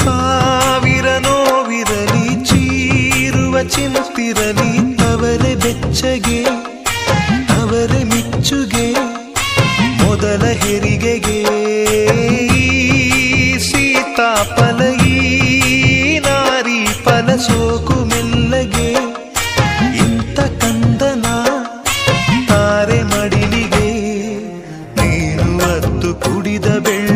ಸಾವಿರ ನೋವಿರಲಿ, ಚೀರುವ ಚಿನುತ್ತಿರಲಿ, ಅವರೇ ಬೆಚ್ಚಗೆ, ಅವರೇ ಮಿಚ್ಚುಗೆ, ಮೊದಲ ಹೆರಿಗೆಗೆ. ಸೀತಾಫಲ ಈ ನಾರಿ ಫಲ ಸೋಕು ಮೆಲ್ಲಗೆ, ಇಂಥ ಕಂದನ ತಾರೆ ಮಡಿಲಿಗೆ, ನೀನು ಅತ್ತು ಕುಡಿದ ಬೆಳ್ಳ